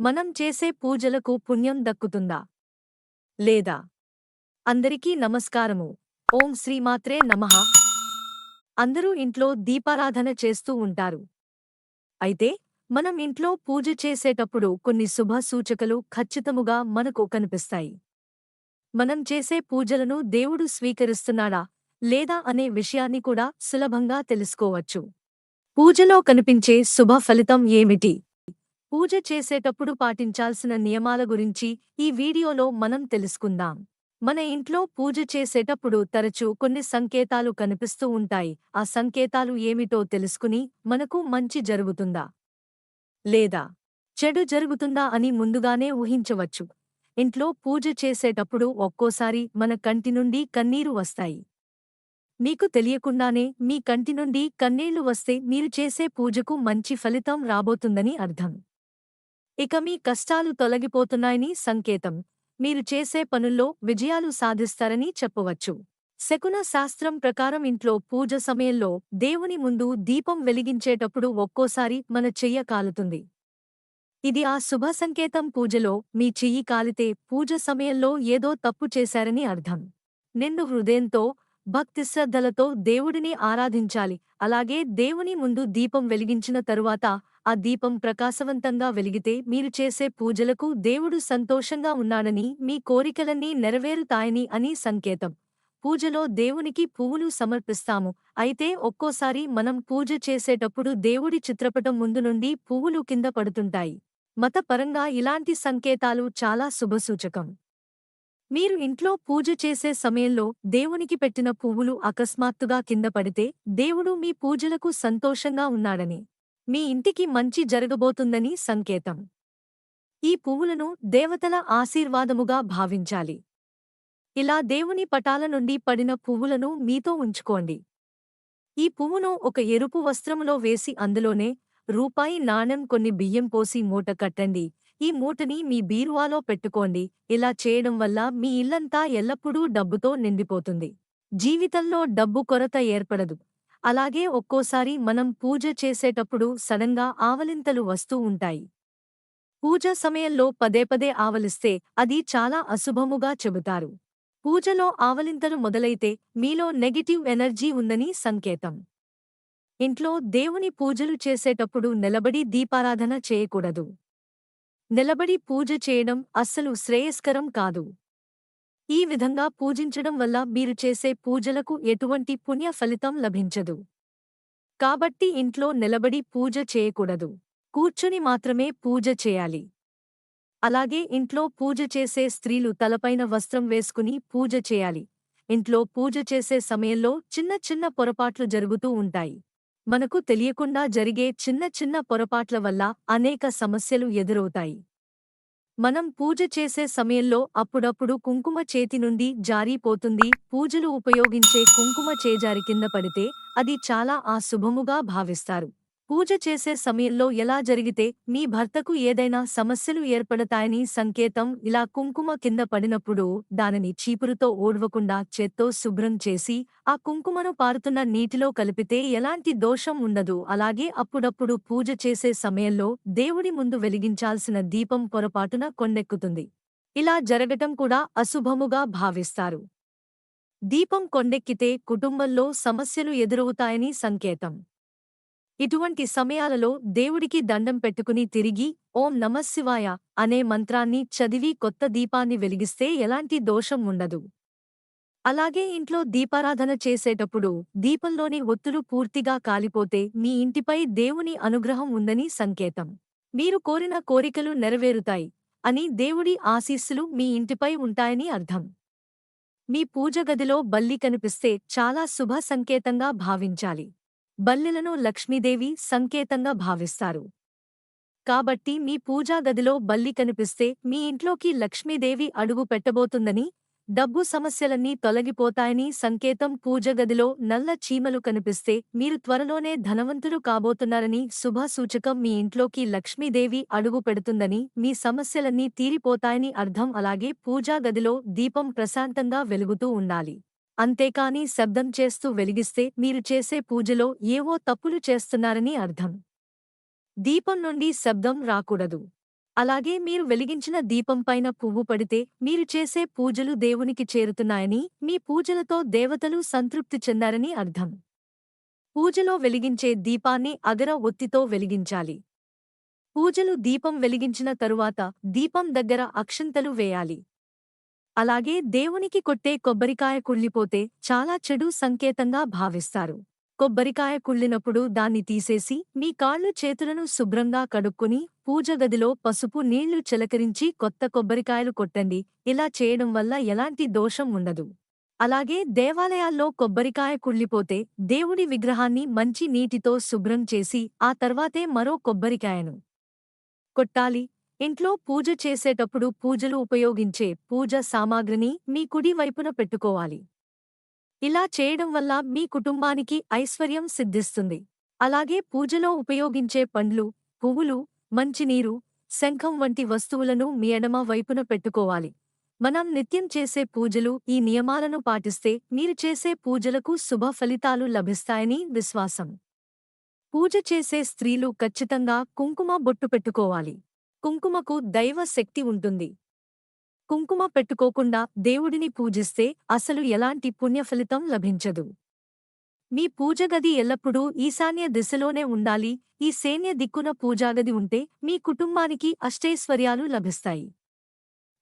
మనం చేసే పూజలకు పుణ్యం దక్కుతుందా? లేదా? అందరికీ నమస్కారము. ఓం శ్రీమాత్రే నమః. అందరూ ఇంట్లో దీపారాధన చేస్తూ ఉంటారు. అయితే మనం ఇంట్లో పూజ చేసేటప్పుడు కొన్ని శుభ సూచకలు ఖచ్చితముగా మనకు కనిపిస్తాయి. మనం చేసే పూజలను దేవుడు స్వీకరిస్తున్నాడా? లేదా అనే విషయాన్ని కూడా సులభంగా తెలుసుకోవచ్చు. పూజలో కనిపించే శుభ ఫలితం ఏమిటి? పూజ చేసేటప్పుడు పాటించాల్సిన నియమాల గురించి ఈ వీడియోలో మనం తెలుసుకుందాం. మన ఇంట్లో పూజ చేసేటప్పుడు తరచూ కొన్ని సంకేతాలు కనిపిస్తూ ఉంటాయి. ఆ సంకేతాలు ఏమిటో తెలుసుకుని మనకు మంచి జరుగుతుందా? లేదా చెడు జరుగుతుందా అని ముందుగానే ఊహించవచ్చు. ఇంట్లో పూజ చేసేటప్పుడు ఒక్కోసారి మన కంటి నుండి కన్నీరు వస్తాయి. మీకు తెలియకుండానే మీ కంటి నుండి కన్నీళ్ళు వస్తే మీరు చేసే పూజకు మంచి ఫలితం రాబోతుందని అర్థం. ఇక మీ కష్టాలు తొలగిపోతున్నాయని సంకేతం. మీరు చేసే పనుల్లో విజయాలు సాధిస్తారని చెప్పవచ్చు. శకున శాస్త్రం ప్రకారం ఇంట్లో పూజ సమయంలో దేవుని ముందు దీపం వెలిగించేటప్పుడు ఒక్కోసారి మన చెయ్య కాలుతుంది. ఇది ఆ శుభ సంకేతం పూజలో మీ చెయ్యి కాలితే పూజ సమయంలో ఏదో తప్పు చేశారని అర్థం. నిండు హృదయంతో భక్తిశ్రద్ధలతో దేవుడిని ఆరాధించాలి. అలాగే దేవుని ముందు దీపం వెలిగించిన తరువాత ఆ దీపం ప్రకాశవంతంగా వెలిగితే మీరు చేసే పూజలకు దేవుడు సంతోషంగా ఉన్నాడని మీ కోరికలన్నీ నెరవేరుతాయని అని సంకేతం. పూజలో దేవునికి పువ్వులు సమర్పిస్తాము. అయితే ఒక్కోసారి మనం పూజ చేసేటప్పుడు దేవుడి చిత్రపటం ముందు నుండి పువ్వులు కింద పడుతుంటాయి. మతపరంగా ఇలాంటి సంకేతాలు చాలా శుభసూచకం. మీరు ఇంట్లో పూజ చేసే సమయంలో దేవునికి పెట్టిన పువ్వులు అకస్మాత్తుగా కింద పడితే దేవుడు మీ పూజలకు సంతోషంగా ఉన్నాడని మీ ఇంటికి మంచి జరగబోతుందని సంకేతం. ఈ పువ్వులను దేవతల ఆశీర్వాదముగా భావించాలి. ఇలా దేవుని పటాల నుండి పడిన పువ్వులను మీతో ఉంచుకోండి. ఈ పువ్వును ఒక ఎరుపు వస్త్రములో వేసి అందులోనే రూపాయి నాణెం కొన్ని బియ్యం పోసి మూట కట్టండి. ఈ మూటని మీ బీరువాలో పెట్టుకోండి. ఇలా చేయడం వల్ల మీ ఇల్లంతా ఎల్లప్పుడూ డబ్బుతో నిండిపోతుంది. జీవితంలో డబ్బు కొరత ఏర్పడదు. అలాగే ఒక్కోసారి మనం పూజ చేసేటప్పుడు సడన్గా ఆవలింతలు వస్తూ ఉంటాయి. పూజ సమయంలో పదే పదే ఆవలిస్తే అది చాలా అశుభముగా చెబుతారు. పూజలో ఆవలింతలు మొదలైతే మీలో నెగటివ్ ఎనర్జీ ఉందని సంకేతం. ఇంట్లో దేవుని పూజలు చేసేటప్పుడు నిలబడి దీపారాధన చేయకూడదు. నిలబడి పూజ చేయడం అస్సలు శ్రేయస్కరం కాదు. ఈ విధంగా పూజించడం వల్ల మీరు చేసే పూజలకు ఎటువంటి పుణ్య ఫలితం లభించదు. కాబట్టి ఇంట్లో నిలబడి పూజ చేయకూడదు. కూర్చుని మాత్రమే పూజ చేయాలి. అలాగే ఇంట్లో పూజ చేసే స్త్రీలు తలపైన వస్త్రం వేసుకుని పూజ చేయాలి. ఇంట్లో పూజ చేసే సమయంలో చిన్న చిన్న పొరపాట్లు జరుగుతూ ఉంటాయి. మనకు తెలియకుండా జరిగే చిన్న చిన్న పొరపాట్ల వల్ల అనేక సమస్యలు ఎదురవుతాయి. మనం పూజ చేసే సమయంలో అప్పుడప్పుడు కుంకుమ చేతి నుండి జారిపోతుంది పూజలు ఉపయోగించే కుంకుమ చేజారి కింద పడితే అది చాలా అశుభముగా భావిస్తారు. పూజ చేసే సమయంలో ఎలా జరిగితే మీ భర్తకు ఏదైనా సమస్యలు ఏర్పడతాయని సంకేతం ఇలా కుంకుమ కింద పడినప్పుడు దానిని చీపురుతో ఓడ్వకుండా చేత్తో శుభ్రం చేసి ఆ కుంకుమను పారుతున్న నీటిలో కలిపితే ఎలాంటి దోషం ఉండదు. అలాగే అప్పుడప్పుడు పూజ చేసే సమయంలో దేవుడి ముందు వెలిగించాల్సిన దీపం పొరపాటున కొండెక్కుతుంది. ఇలా జరగటం కూడా అశుభముగా భావిస్తారు. దీపం కొండెక్కితే కుటుంబంలో సమస్యలు ఎదురవుతాయని సంకేతం. ఇటువంటి సమయాలలో దేవుడికి దండం పెట్టుకుని తిరిగి ఓం నమశివాయ అనే మంత్రాన్ని చదివి కొత్త దీపాన్ని వెలిగిస్తే ఎలాంటి దోషం ఉండదు. అలాగే ఇంట్లో దీపారాధన చేసేటప్పుడు దీపంలోని ఒత్తులు పూర్తిగా కాలిపోతే మీ ఇంటిపై దేవుని అనుగ్రహం ఉందని సంకేతం. మీరు కోరిన కోరికలు నెరవేరుతాయి అని దేవుడి ఆశీస్సులు మీ ఇంటిపై ఉంటాయని అర్థం. మీ పూజ గదిలో బల్లి కనిపిస్తే చాలా శుభ సంకేతంగా భావించాలి. బల్లెలను లక్ష్మీదేవి సంకేతంగా భావిస్తారు. కాబట్టి మీ పూజా గదిలో బల్లి కనిపిస్తే మీ ఇంట్లోకి లక్ష్మీదేవి అడుగు పెట్టబోతుందని డబ్బు సమస్యలన్నీ తొలగిపోతాయని సంకేతం పూజగదిలో నల్ల చీమలు కనిపిస్తే మీరు త్వరలోనే ధనవంతులు కాబోతున్నారని శుభ సూచకం మీ ఇంట్లోకి లక్ష్మీదేవి అడుగు పెడుతుందని మీ సమస్యలన్నీ తీరిపోతాయని అర్థం అలాగే పూజా గదిలో దీపం ప్రశాంతంగా వెలుగుతూ ఉండాలి. అంతేకాని శబ్దం చేస్తూ వెలిగిస్తే మీరు చేసే పూజలో ఏవో తప్పులు చేస్తున్నారని అర్థం. దీపం నుండి శబ్దం రాకూడదు. అలాగే మీరు వెలిగించిన దీపంపైన పువ్వు పడితే మీరు చేసే పూజలు దేవునికి చేరుతున్నాయని మీ పూజలతో దేవతలు సంతృప్తి చెందారని అర్థం. పూజలో వెలిగించే దీపాన్ని అగర ఒత్తితో వెలిగించాలి. పూజలు దీపం వెలిగించిన తరువాత దీపం దగ్గర అక్షంతలు వేయాలి. అలాగే దేవునికి కొట్టే కొబ్బరికాయ కుళ్ళిపోతే చాలా చెడు సంకేతంగా భావిస్తారు. కొబ్బరికాయ కుళ్ళినప్పుడు దాన్ని తీసేసి మీ కాళ్ళు చేతులను శుభ్రంగా కడుక్కుని పూజగదిలో పసుపు నీళ్ళు చిలకరించి కొత్త కొబ్బరికాయలు కొట్టండి. ఇలా చేయడం వల్ల ఎలాంటి దోషం ఉండదు. అలాగే దేవాలయాల్లో కొబ్బరికాయ కుళ్ళిపోతే దేవుడి విగ్రహాన్ని మంచి నీటితో శుభ్రం చేసి ఆ తర్వాతే మరో కొబ్బరికాయను కొట్టాలి. ఇంట్లో పూజ చేసేటప్పుడు పూజలు ఉపయోగించే పూజ సామాగ్రిని మీ కుడి వైపున పెట్టుకోవాలి. ఇలా చేయడం వల్ల మీ కుటుంబానికి ఐశ్వర్యం సిద్ధిస్తుంది. అలాగే పూజలో ఉపయోగించే పండ్లు పువ్వులు మంచినీరు శంఖం వంటి వస్తువులను మీ ఎడమ వైపున పెట్టుకోవాలి. మనం నిత్యం చేసే పూజలు ఈ నియమాలను పాటిస్తే మీరు చేసే పూజలకు శుభ ఫలితాలు లభిస్తాయని విశ్వాసం. పూజ చేసే స్త్రీలు ఖచ్చితంగా కుంకుమ బొట్టు పెట్టుకోవాలి. కుంకుమకు దైవ శక్తి ఉంటుంది. కుంకుమ పెట్టుకోకుండా దేవుడిని పూజిస్తే అసలు ఎలాంటి పుణ్యఫలితం లభించదు. మీ పూజగది ఎల్లప్పుడూ ఈశాన్య దిశలోనే ఉండాలి. ఈ సేన్య దిక్కున పూజాగది ఉంటే మీ కుటుంబానికి అష్టైశ్వర్యాలు లభిస్తాయి.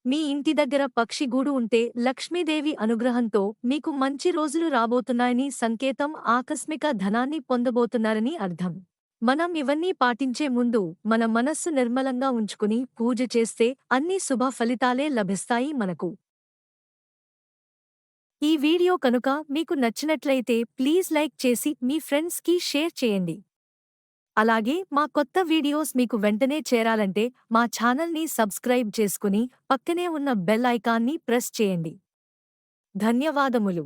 మీ ఇంటి దగ్గర పక్షిగూడు ఉంటే లక్ష్మీదేవి అనుగ్రహంతో మీకు మంచి రోజులు రాబోతున్నాయని సంకేతం ఆకస్మిక ధనాన్ని పొందబోతున్నారని అర్థం. మనం ఇవన్నీ పాటించే ముందు మన మనస్సు నిర్మలంగా ఉంచుకుని పూజ చేస్తే అన్ని శుభ ఫలితాలే లభిస్తాయి మనకు. ఈ వీడియో కనుక మీకు నచ్చినట్లయితే ప్లీజ్ లైక్ చేసి మీ ఫ్రెండ్స్కి షేర్ చేయండి. అలాగే మా కొత్త వీడియోస్ మీకు వెంటనే చేరాలంటే మా ఛానల్ని సబ్స్క్రైబ్ చేసుకుని పక్కనే ఉన్న బెల్ ఐకాన్ని ప్రెస్ చేయండి. ధన్యవాదములు.